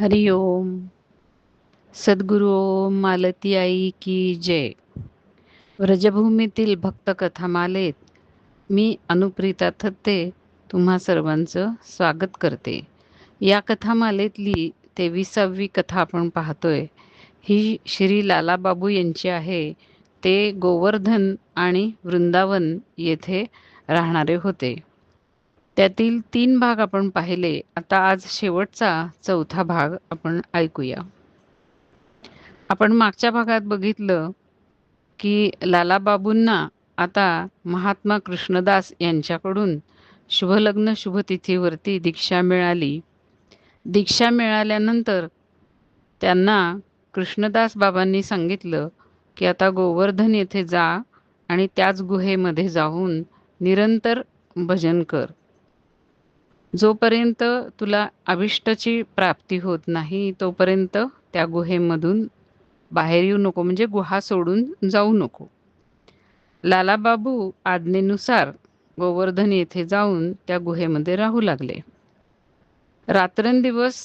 हरि ओम। सद्गुरु ओम मालती आई की जय। व्रजभूमीतील भक्तकथामालेत मी अनुप्रिता थत्ते तुम्हा सर्वांचं स्वागत करते. या कथामालेतली तेविसावी कथा आपण पाहतोय. ही श्री लालाबाबू यांची आहे. ते गोवर्धन आणि वृंदावन येथे राहणारे होते. त्यातील तीन भाग आपण पाहिले. आता आज शेवटचा चौथा भाग आपण ऐकूया. आपण मागच्या भागात बघितलं की लालाबाबूंना आता महात्मा कृष्णदास यांच्याकडून शुभलग्न शुभतिथीवरती दीक्षा मिळाली. दीक्षा मिळाल्यानंतर त्यांना कृष्णदास बाबांनी सांगितलं की आता गोवर्धन येथे जा आणि त्याच गुहेमध्ये जाऊन निरंतर भजन कर. जोपर्यंत तुला अभिष्टची प्राप्ती होत नाही तोपर्यंत त्या गुहेमधून बाहेर येऊ नको म्हणजे गुहा सोडून जाऊ नको. लालाबाबू आज्ञेनुसार गोवर्धन येथे जाऊन त्या गुहेमध्ये राहू लागले. रात्रंदिवस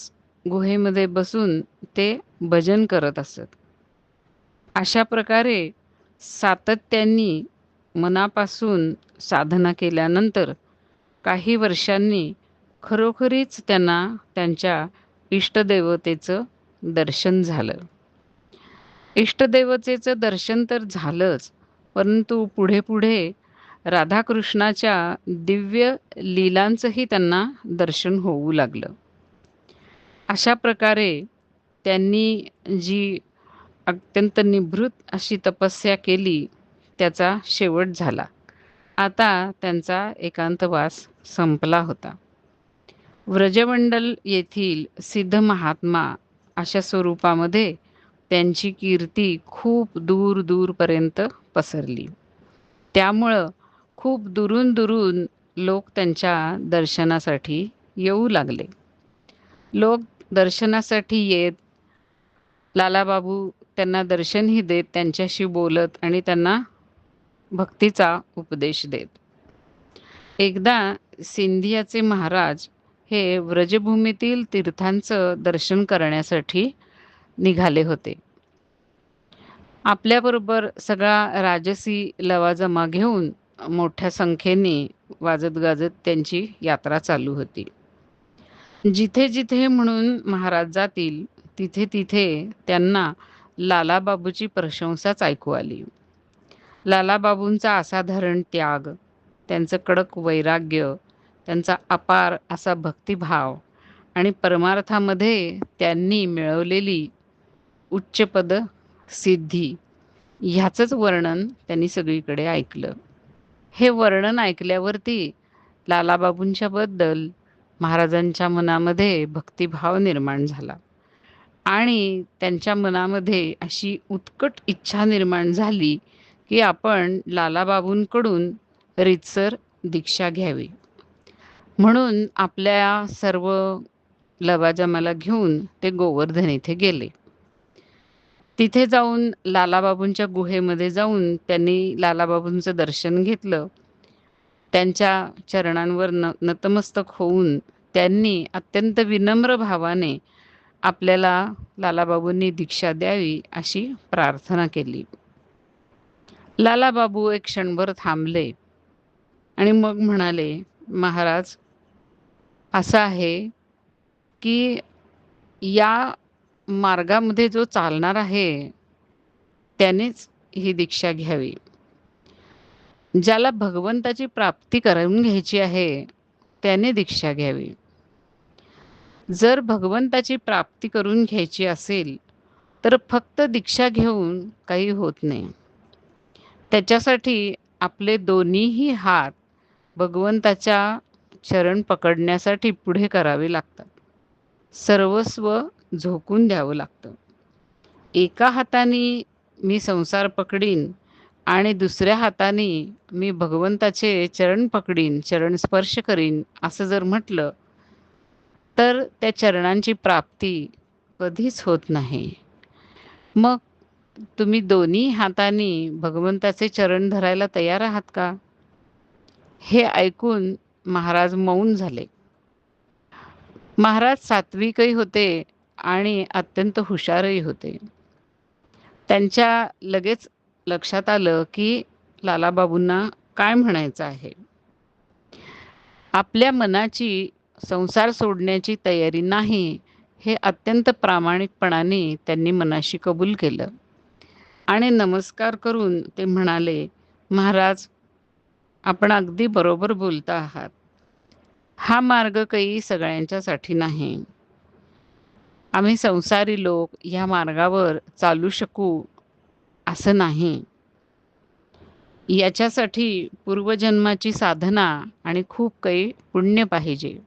गुहेमध्ये बसून ते भजन करत असत. अशा प्रकारे सातत्यांनी मनापासून साधना केल्यानंतर काही वर्षांनी खरोखरीच त्यांना त्यांच्या इष्टदेवतेचं दर्शन झालं. इष्टदेवतेचं दर्शन तर झालंच परंतु पुढे पुढे राधाकृष्णाच्या दिव्य लीलांचंही त्यांना दर्शन होऊ लागलं. अशा प्रकारे त्यांनी जी अत्यंत निभृत अशी तपस्या केली त्याचा शेवट झाला. आता त्यांचा एकांतवास संपला होता. व्रजमंडल येथील सिद्ध महात्मा अशा स्वरूपामध्ये त्यांची कीर्ती खूप दूर दूरपर्यंत पसरली. त्यामुळं खूप दुरून दुरून लोक त्यांच्या दर्शनासाठी येऊ लागले. लोक दर्शनासाठी येत लालाबाबू त्यांना दर्शनही देत त्यांच्याशी बोलत आणि त्यांना भक्तीचा उपदेश देत. एकदा सिंधियाचे महाराज हे व्रजभूमीतील तीर्थांचं दर्शन करण्यासाठी निघाले होते. आपल्याबरोबर सगळा राजसी लवाजमा घेऊन मोठ्या संख्येने वाजत गाजत त्यांची यात्रा चालू होती. जिथे जिथे म्हणून महाराज जातील तिथे तिथे त्यांना लालाबाबूची प्रशंसाच ऐकू आली. लालाबाबूंचा असाधारण त्याग त्यांचं कडक वैराग्य त्यांचा अपार असा भक्तिभाव आणि परमार्थामध्ये त्यांनी मिळवलेली उच्चपद सिद्धी ह्याचंच वर्णन त्यांनी सगळीकडे ऐकलं. हे वर्णन ऐकल्यावरती लालाबाबूंच्या बद्दल महाराजांच्या मनामध्ये भक्तिभाव निर्माण झाला आणि त्यांच्या मनामध्ये अशी उत्कट इच्छा निर्माण झाली की आपण लालाबाबूंकडून रितसर दीक्षा घ्यावी. म्हणून आपल्या सर्व लवाजमाला घेऊन ते गोवर्धन इथे गेले. तिथे जाऊन लालाबाबूंच्या गुहेमध्ये जाऊन त्यांनी लालाबाबूंचं दर्शन घेतलं. त्यांच्या चरणांवर न नतमस्तक होऊन त्यांनी अत्यंत विनम्र भावाने आपल्याला लालाबाबूंनी दीक्षा द्यावी अशी प्रार्थना केली. लालाबाबू एक क्षणभर थांबले आणि मग म्हणाले महाराज असं आहे की या मार्गामध्ये जो चालणार आहे त्यानेच ही दीक्षा घ्यावी. ज्याला भगवंताची प्राप्ती करून घ्यायची आहे त्याने दीक्षा घ्यावी. जर भगवंताची प्राप्ती करून घ्यायची असेल तर फक्त दीक्षा घेऊन काही होत नाही. त्याच्यासाठी आपले दोन्हीही हात भगवंताच्या चरण पकडण्यासाठी पुढे करावे लागतात. सर्वस्व झोकून द्यावं लागतं. एका हाताने मी संसार पकडीन आणि दुसऱ्या हाताने मी भगवंताचे चरण पकडीन चरण स्पर्श करीन असं जर म्हटलं तर त्या चरणांची प्राप्ती कधीच होत नाही. मग तुम्ही दोन्ही हाताने भगवंताचे चरण धरायला तयार आहात का? हे ऐकून महाराज मौन झाले. महाराज सात्विकही होते आणि अत्यंत हुशारही होते. त्यांच्या लगेच लक्षात आलं की लालाबाबूंना काय म्हणायचं आहे? आपल्या मनाची संसार सोडण्याची तयारी नाही हे अत्यंत प्रामाणिकपणाने त्यांनी मनाशी कबूल केलं. आणि नमस्कार करून ते म्हणाले महाराज आपण अगदी बरोबर बोलता आहात. हा मार्ग काही सगळ्यांच्यासाठी नाही. आम्ही संसारी लोक ह्या मार्गावर चालू शकू असं नाही. याच्यासाठी पूर्वजन्माची साधना आणि खूप काही पुण्य पाहिजे.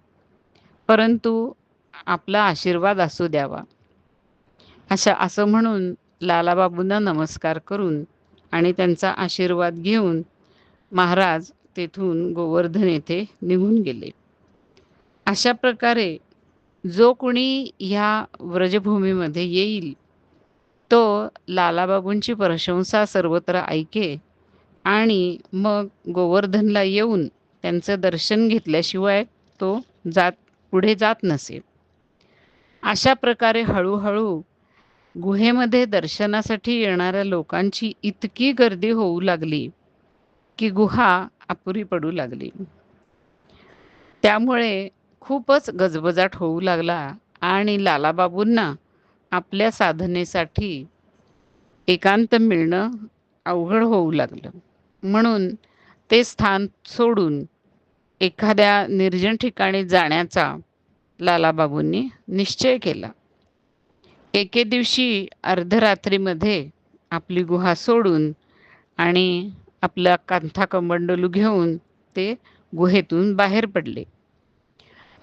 परंतु आपला आशीर्वाद असू द्यावा. अशा असं म्हणून लालाबाबूंना नमस्कार करून आणि त्यांचा आशीर्वाद घेऊन महाराज तेथून गोवर्धन येथे निघून गेले. अशा प्रकारे जो कोणी ह्या व्रजभूमीमध्ये येईल तो लालाबाबूंची प्रशंसा सर्वत्र ऐके आणि मग गोवर्धनला येऊन त्यांचं दर्शन घेतल्याशिवाय तो जात पुढे जात नसे. अशा प्रकारे हळूहळू गुहेमध्ये दर्शनासाठी येणाऱ्या लोकांची इतकी गर्दी होऊ लागली की गुहा अपुरी पडू लागली. त्यामुळे खूपच गजबजाट होऊ लागला आणि लालाबाबूंना आपल्या साधनेसाठी एकांत मिळणं अवघड होऊ लागलं. म्हणून ते स्थान सोडून एखाद्या निर्जन ठिकाणी जाण्याचा लालाबाबूंनी निश्चय केला. एके दिवशी अर्धरात्रीमध्ये आपली गुहा सोडून आणि आपला कांथा कमंडलू घेऊन ते गुहेतून बाहेर पडले.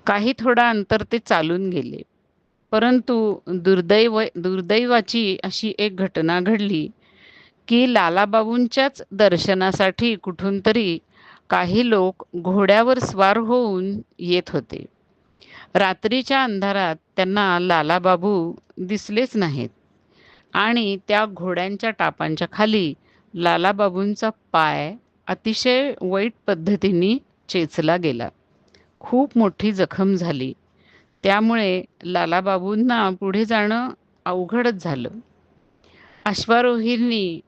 काही थोडा अंतर ते चालून गेले. परंतु दुर्दैव दुर्दैवाची अशी एक घटना घडली की लालाबाबूंच्याच दर्शनासाठी कुठून तरी काही लोक घोड्यावर स्वार होऊन येत होते. रात्रीच्या अंधारात त्यांना लालाबाबू दिसलेच नाहीत आणि त्या घोड्यांच्या टापांच्या खाली लालाबाबूंचा पाय अतिशय वाईट पद्धतीने चेचला गेला. खूप मोठी जखम झाली. त्यामुळे लालाबाबूंना पुढे जाणं अवघडच झालं. अश्वारोहींनी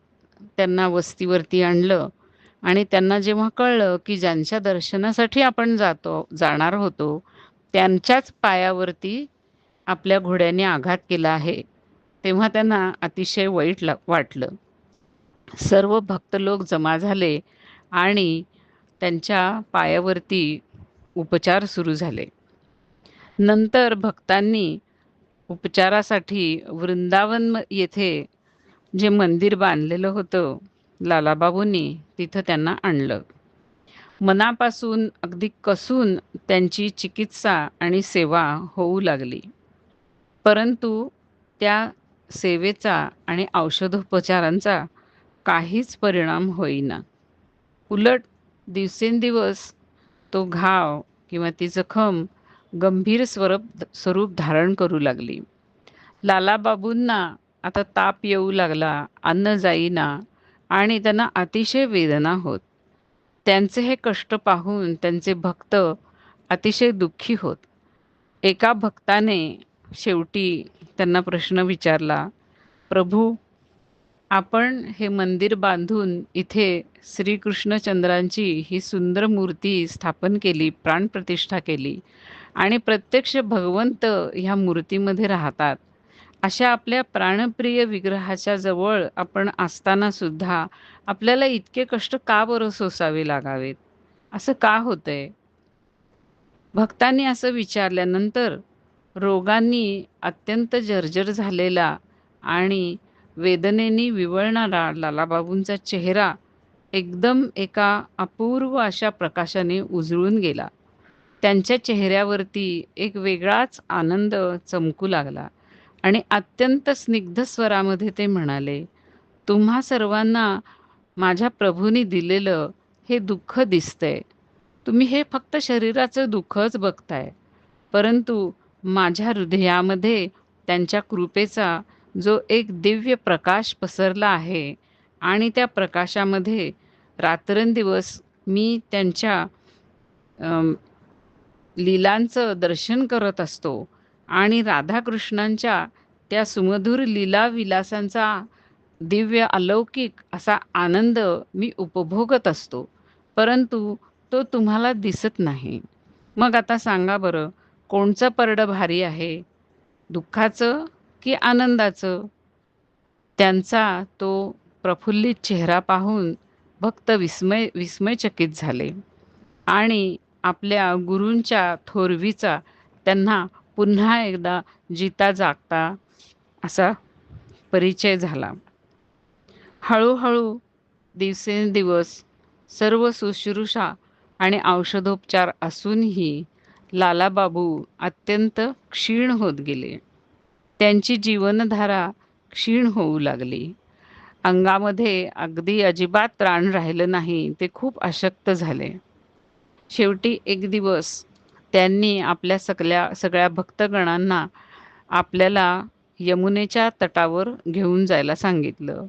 त्यांना वस्तीवरती आणलं आणि त्यांना जेव्हा कळलं की ज्यांच्या दर्शनासाठी आपण जातो जाणार होतो त्यांच्याच पायावरती आपल्या घोड्याने आघात केला आहे तेव्हा त्यांना अतिशय वाईट ला वाटलं. सर्व भक्त लोक जमा झाले आणि त्यांच्या पायावरती उपचार सुरू झाले. नंतर भक्तांनी उपचारासाठी वृंदावन येथे जे मंदिर बांधलेलं होतं लालाबाबूंनी तिथं त्यांना आणलं. मनापासून अगदी कसून त्यांची चिकित्सा आणि सेवा होऊ लागली. परंतु त्या सेवेचा आणि औषधोपचारांचा काहीच परिणाम होईना. उलट दिवसेंदिवस तो घाव किंवा ती जखम गंभीर स्वरूप स्वरूप धारण करू लागली. लालाबाबूंना आता ताप येऊ लागला अन्न जाईना आणि त्यांना अतिशय वेदना होत. त्यांचे हे कष्ट पाहून त्यांचे भक्त अतिशय दुःखी होत. एका भक्ताने शेवटी त्यांना प्रश्न विचारला प्रभू आपण हे मंदिर बांधून इथे श्रीकृष्णचंद्रांची ही सुंदर मूर्ती स्थापन केली प्राणप्रतिष्ठा केली आणि प्रत्यक्ष भगवंत ह्या मूर्तीमध्ये राहतात. अशा आपल्या प्राणप्रिय विग्रहाच्या जवळ आपण असताना सुद्धा आपल्याला इतके कष्ट का बरं सोसावे लागावेत? असं का होतंय? भक्तांनी असं विचारल्यानंतर रोगांनी अत्यंत जर्जर झालेला आणि वेदनेनी विवळणारा लालाबाबूंचा चेहरा एकदम एका अपूर्व अशा प्रकाशाने उजळून गेला. त्यांच्या चेहऱ्यावरती एक वेगळाच आनंद चमकू लागला आणि अत्यंत स्निग्ध स्वरामध्ये ते म्हणाले तुम्हा सर्वांना माझ्या प्रभूंनी दिलेलं हे दुःख दिसतंय. तुम्ही हे फक्त शरीराचं दुःखच बघताय परंतु माझ्या हृदयामध्ये त्यांच्या कृपेचा जो एक दिव्य प्रकाश पसरला आहे आणि त्या प्रकाशामध्ये रात्रंदिवस मी त्यांच्या लीलांचं दर्शन करत असतो आणि राधाकृष्णांच्या त्या सुमधुर लीला विलासांचा दिव्य अलौकिक असा आनंद मी उपभोगत असतो. परंतु तो तुम्हाला दिसत नाही. मग आता सांगा बरं कोणचं परडं भारी आहे? दुःखाचं? की आनंदाचं. त्यांचा तो प्रफुल्लित चेहरा पाहून भक्त विस्मय विस्मयचकित झाले. आणि आपल्या गुरूंच्या थोरवीचा त्यांना पुन्हा एकदा जिता जागता असा परिचय झाला. हळूहळू दिवसेंदिवस सर्व सुश्रूषा आणि औषधोपचार असूनही लालाबाबू अत्यंत क्षीण होत गेले. त्यांची जीवनधारा क्षीण होऊ लागली. अंगामध्ये अगदी अजिबात प्राण राहिलं नाही ते खूप अशक्त झाले. शेवटी एक दिवस त्यांनी आपल्या सगळ्या सगळ्या भक्तगणांना आपल्याला यमुनेच्या तटावर घेऊन जायला सांगितलं.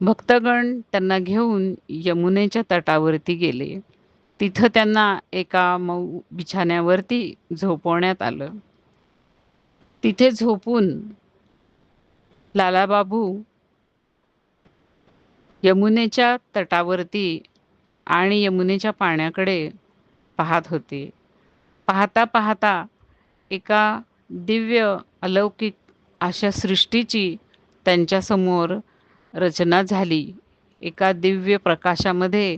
भक्तगण त्यांना घेऊन यमुनेच्या तटावरती गेले. तिथं त्यांना एका मऊ बिछाण्यावरती झोपवण्यात आलं. तिथे झोपून लालाबाबू यमुनेच्या तटावरती आणि यमुनेच्या पाण्याकडे पाहत होते. पाहता पाहता एका दिव्य अलौकिक अशा सृष्टीची त्यांच्यासमोर रचना झाली. एका दिव्य प्रकाशामध्ये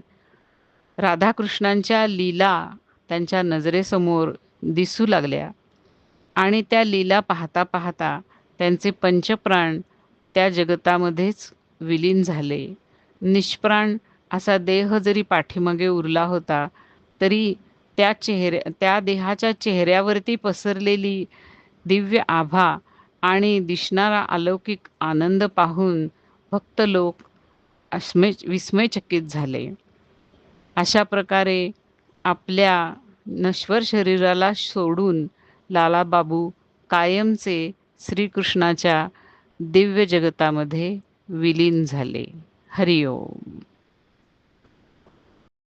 राधाकृष्णांच्या लीला त्यांच्या नजरेसमोर दिसू लागल्या. आणि त्या लीला पाहता पाहता त्यांचे पंचप्राण त्या जगतामध्येच विलीन झाले. निष्प्राण असा देह जरी पाठीमागे उरला होता तरी त्या चेहऱ्या त्या देहाच्या चेहऱ्यावरती पसरलेली दिव्य आभा आणि दिसणारा अलौकिक आनंद पाहून भक्त लोक अस्मय विस्मयचकित झाले. अशा प्रकारे आपल्या नश्वर शरीराला सोडून लालाबाबू कायमचे श्रीकृष्णाच्या दिव्य जगतामध्ये विलीन झाले. हरिओम.